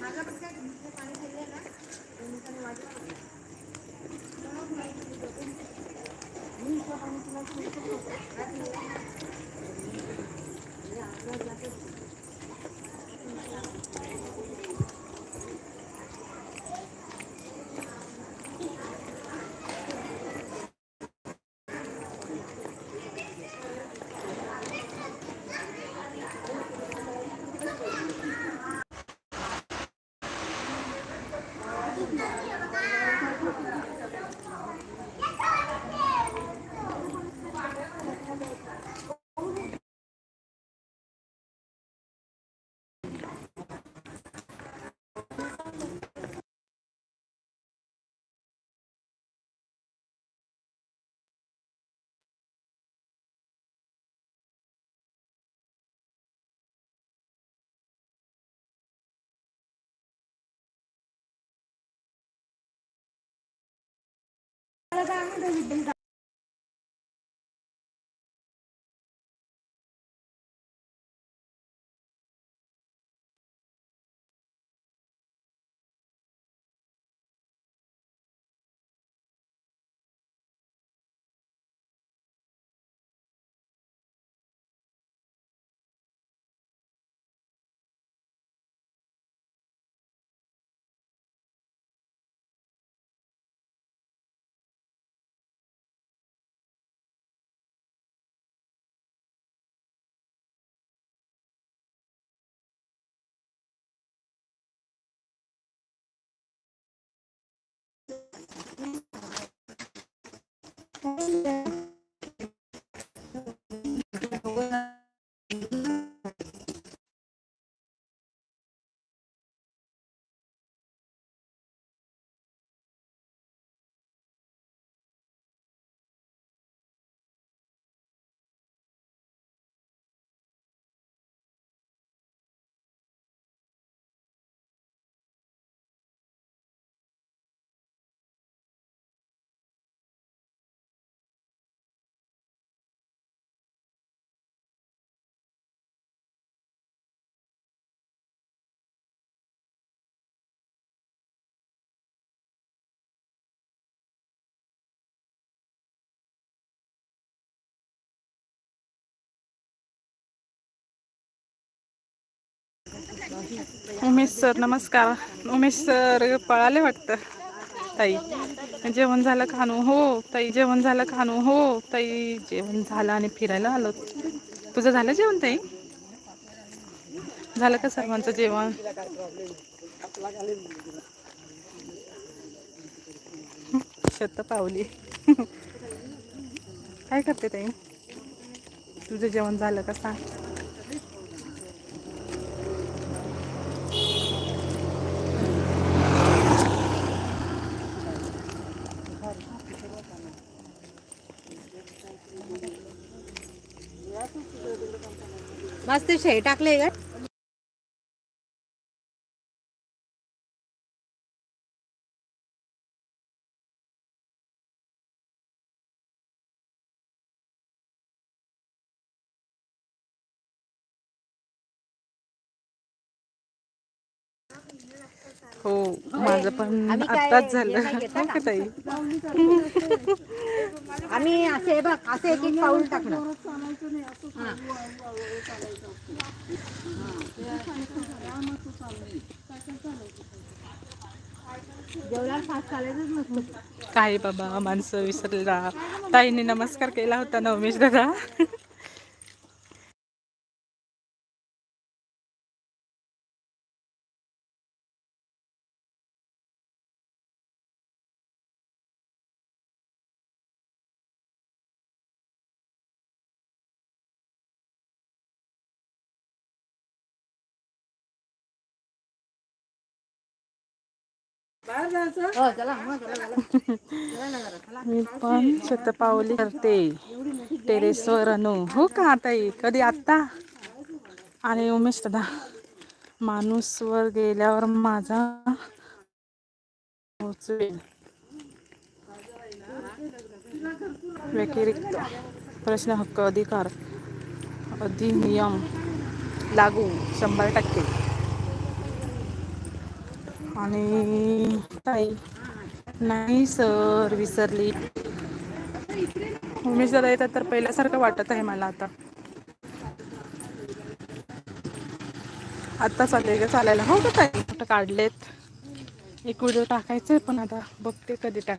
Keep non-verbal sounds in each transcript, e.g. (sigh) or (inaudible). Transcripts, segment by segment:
Thank you. Talaga ang. Até Umesh sir नमस्कार. Umesh sir पळाले वाटतं. ताई जेवण झालं खानू हो ताई जेवण झालं खानू हो ताई जेवण झालं आणि फिरायला आलो. तुझं झालं जेवण ताई? झालं का सर्वांचं जेवण? शत पावली. काय करते ताई? तुझं जेवण झालं का सांग. मस्त शे टाकले का हो माझं पण आत्ताच झालं. हे ताई? (laughs) आम्ही असे बघ असे एक एक पाऊल टाकणार. काय बाबा माणसं विसरला. ताईने नमस्कार केला होता ना उमेश दादा? मी पण शतपावली करते. टेरेसवर अनु. हो का ताई? कधी आत्ता? आणि उमेश दादा माणूस वर गेल्यावर माझा पोहोचवेल व्यतिरिक्त प्रश्न हक्क अधिकार अधिनियम लागू शंभर टक्के. आणि ताई नाही सर विसरली. उमेश दादा येतात तर पहिल्यासारखं वाटत आहे मला आता. आत्ता चालले का? चालायला. हो का ताई काढलेत. एक व्हिडिओ टाकायचा आहे पण आता बघते कधी टाक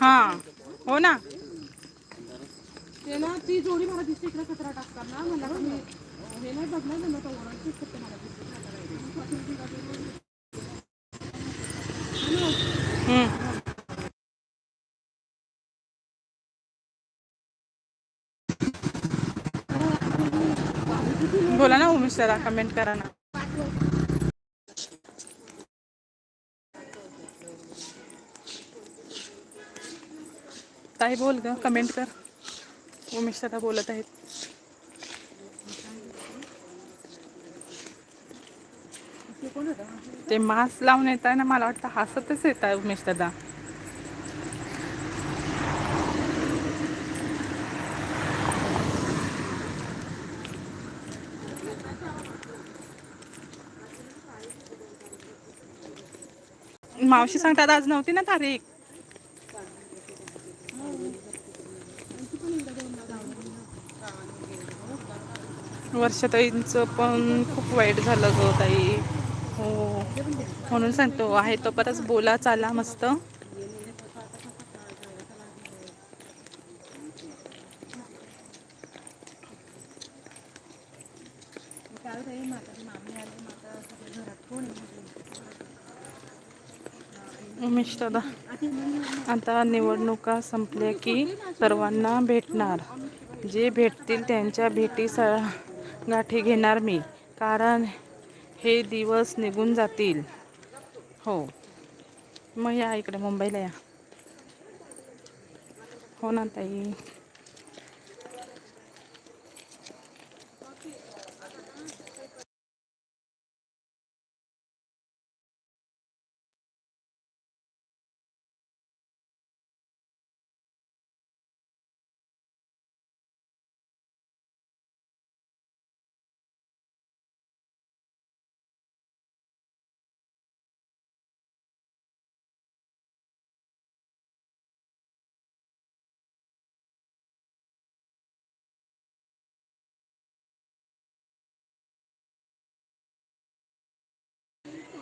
हा हो ना. ती जोडी मला दिसते इकडे कचरा टाकताना. मला हे नाही बघणार ना तो ओरडतेच फक्त मला बोला ना उमेश सरा कमेंट करा ना. ताई बोल ग कमेंट कर. उमेश दादा बोलत आहेत. ते मास्क लावून येत आहे ना मला वाटतं हसतच येत आहे उमेश दादा. मावशी सांगतात आज नव्हती ना तारीख? वर्षाताईंचं पण खूप वाईट झालं गं ताई. हो. म्हणून सांगतो आहे तो परत बोला चाला मस्त. उमेश दादा आता निवडणुका संपल्या की सर्वांना भेटणार. जे भेटतील त्यांच्या भेटी सा गाठी घेणार मी. कारण हे दिवस निघून जातील. हो. मग या इकडे मुंबईला या. हो ना ताई.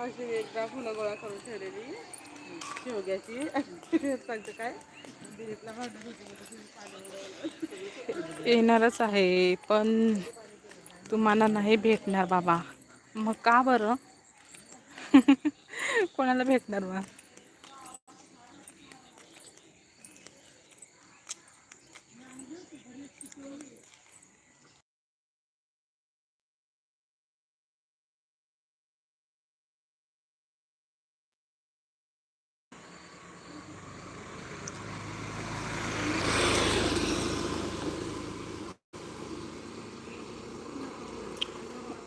अशी एकदा फुलं गोळा करून ठेवलेली. शेवग्याची. सांगते काय? येणारच आहे पण तुम्हाला नाही भेटणार बाबा. मग का बरं? (laughs) कोणाला भेटणार मग?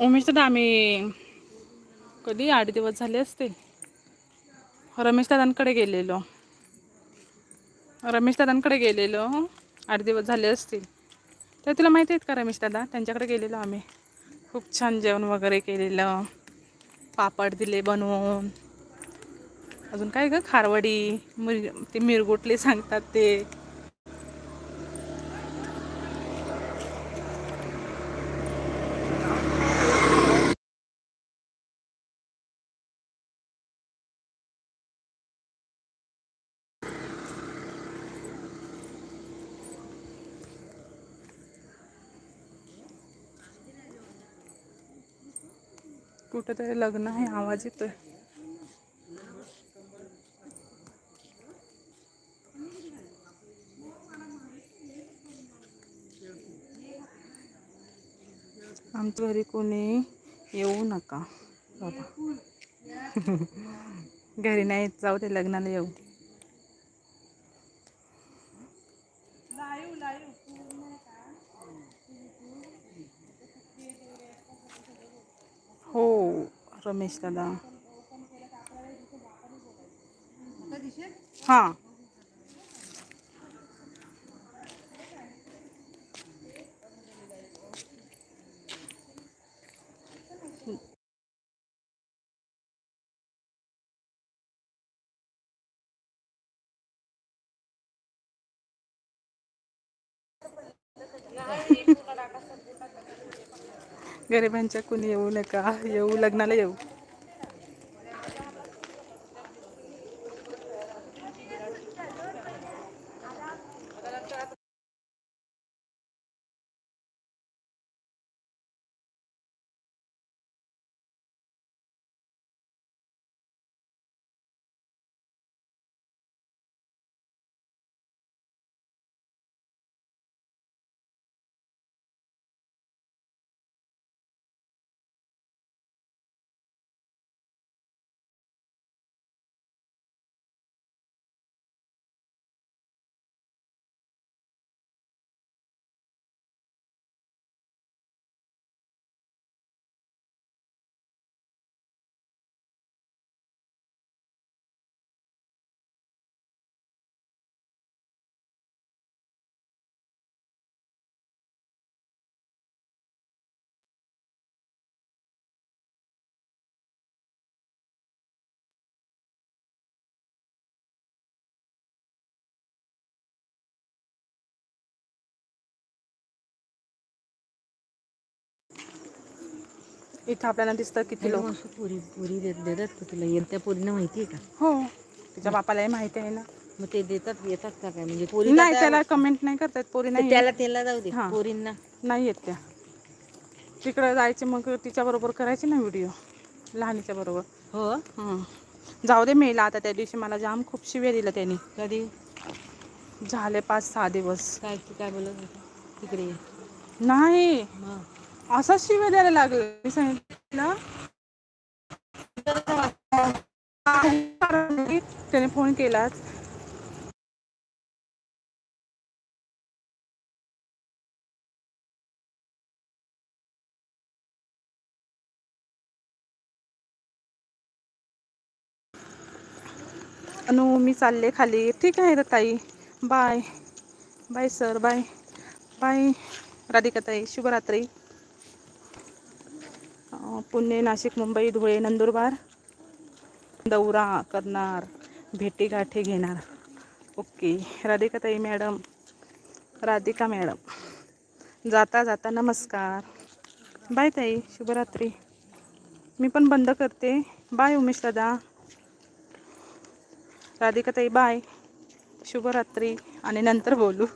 उमेश दादा आम्ही कधी आठ दिवस झाले असते. रमेश दादांकडे गेलेलो. रमेश दादांकडे गेलेलो. आठ दिवस झाले असतील तर तुला माहिती आहेत का रमेश दादा त्यांच्याकडे गेलेलो आम्ही. खूप छान जेवण वगैरे केलेलं. पापड दिले बनवून. अजून काय ग? खारवडी मिर ते मिरगुटले सांगतात ते. कुठेतरी लग्न आहे आवाज येतोय. आमच्या घरी कोणी येऊ नका. बाबा. (laughs) घरी नाही येत, जाऊ दे लग्नाला येऊ हो रमेश दादा हां. गरिबांच्या कुणी येऊ नका येऊ लग्नाला येऊ. इथं आपल्याला दिसतं किती लोक. असं पुरी पुरी देत देतात का तुला? येत त्या पोरींना माहिती आहे का? हो. तिच्या बापालाही माहिती आहे ना. मग ते देतात येतात का काय? म्हणजे पोरी नाही त्याला कमेंट नाही करतायत पोरी नाही त्याला त्याला जाऊ दे. हां. पोरींना. नाही येत त्या. तिकडं जायचे मग तिच्या बरोबर करायचे ना व्हिडिओ लहानीच्या बरोबर. हो. जाऊ दे मेला आता त्या दिवशी मला जाम खूप शिव्या दिलं त्यांनी. कधी? झाले पाच सहा दिवस. काय तू काय बोलत होता? तिकडे ये. नाही. मग? असा शिव्या द्यायला लागलं. मी सांगितलं त्याने फोन केलाच. अनु मी चालले खाली. ठीक आहे ताई. Bye. Bye sir. Bye. Bye. Radhika ताई शुभरात्री. पुणे नाशिक मुंबई धुळे नंदुरबार दौरा करणार भेटीगाठी घेणार. ओके. राधिका ताई मॅडम राधिका मॅडम. जाता जाता नमस्कार. बाय ताई शुभरात्री. मी पण बंद करते. बाय उमेश दादा. राधिका ताई बाय. शुभरात्री. आणि नंतर बोलू.